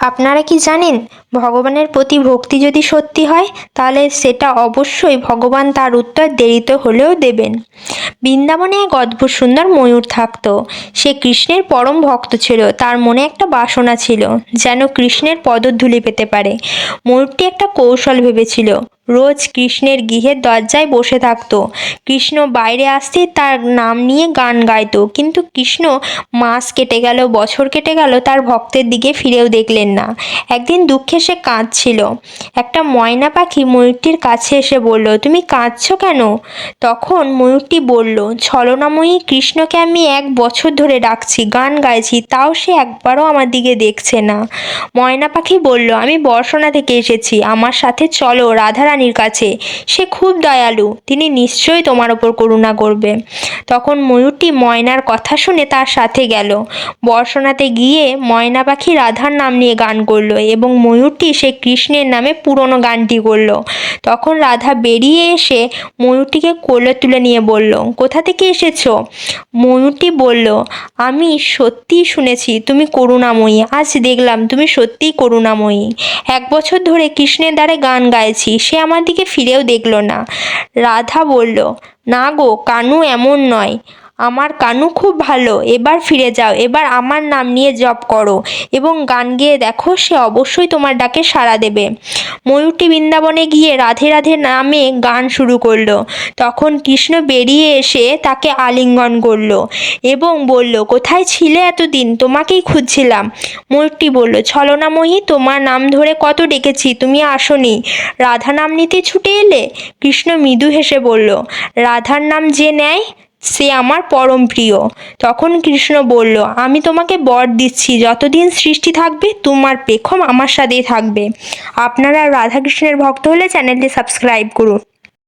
আপনারা কি জানেন, ভগবানের প্রতি ভক্তি যদি সত্যি হয়, তাহলে সেটা অবশ্যই ভগবান তার উত্তর দেরিতে হলেও দেবেন। বৃন্দাবনে এক অদ্ভুত সুন্দর ময়ূর থাকত। সে কৃষ্ণের পরম ভক্ত ছিল, তার মনে একটা বাসনা ছিল, যেন কৃষ্ণের পদধূলি পেতে পারে। ময়ূরটি একটা কৌশল ভেবেছিল রোজ কৃষ্ণের গৃহের দরজায় বসে থাকতো। কৃষ্ণ বাইরে আসতে তার নাম নিয়ে গান গাইতো। কিন্তু কৃষ্ণ মাস কেটে গেল, বছর কেটে গেল, তার ভক্তের দিকে ফিরেও দেখলেন না। একদিন দুঃখে সে কাঁদছিল। একটা ময়না পাখি ময়ূরটির কাছে এসে বলল, তুমি কাঁদছ কেন? তখন ময়ূরটি বলল, ছলনাময়ী কৃষ্ণকে আমি এক বছর ধরে ডাকছি, গান গাইছি, তাও সে একবারও আমার দিকে দেখছে না। ময়না পাখি বলল, আমি বর্ষণা থেকে এসেছি। আমার সাথে চলো রাধারানীর কাছে। সে খুব দয়ালু, তিনি নিশ্চয়ই তোমার ওপর করুণা করবে। তখন ময়ূরটি ময়নার কথা শুনে তার সাথে গেল। বর্ষণাতে গিয়ে ময়না পাখি রাধার নাম নিয়ে গান করল এবং ময়ূরটি সে কৃষ্ণের নামে পুরনো গানটি করল। তখন রাধা বেরিয়ে এসে ময়ূরটিকে কোলে তুলে নিয়ে বলল, কোথা থেকে এসেছ? ময়ূরটি বলল, আমি সত্যিই শুনেছি, তুমি করুণাময়ী। আজ দেখলাম, তুমি সত্যিই করুণাময়ী। এক বছর ধরে কৃষ্ণের দ্বারে গান গাইছি, সে আমার দিকে ফিরেও দেখল না। রাধা বলল, না গো, কানু এমন নয়। আমার কানু খুব ভালো, এবার ফিরে যাও, এবার আমার নাম নিয়ে জপ করো এবং গান গেয়ে দেখো সে অবশ্যই তোমার ডাকে সাড়া দেবে। ময়ূরটি বৃন্দাবনে গিয়ে রাধে রাধে নামে গান শুরু করল। তখন কৃষ্ণ বেরিয়ে এসে তাকে আলিঙ্গন করল এবং বলল, কোথায় ছিলে এতদিন? তোমাকেই খুঁজছিলাম। ময়ূরটি বলল ছলনাময়ী তোমার নাম ধরে কত ডেকেছি, তুমি আসনি। রাধা নাম নিতে ছুটে এলে? কৃষ্ণ মৃদু হেসে বলল, রাধার নাম যে নেয় সে আমার পরম প্রিয়। তখন কৃষ্ণ বলল, আমি তোমাকে বর দিচ্ছি। যতদিন সৃষ্টি থাকবে, তোমার পেখম আমার সাথেই থাকবে। আপনারা রাধাকৃষ্ণের ভক্ত হলে চ্যানেলটি সাবস্ক্রাইব করুন।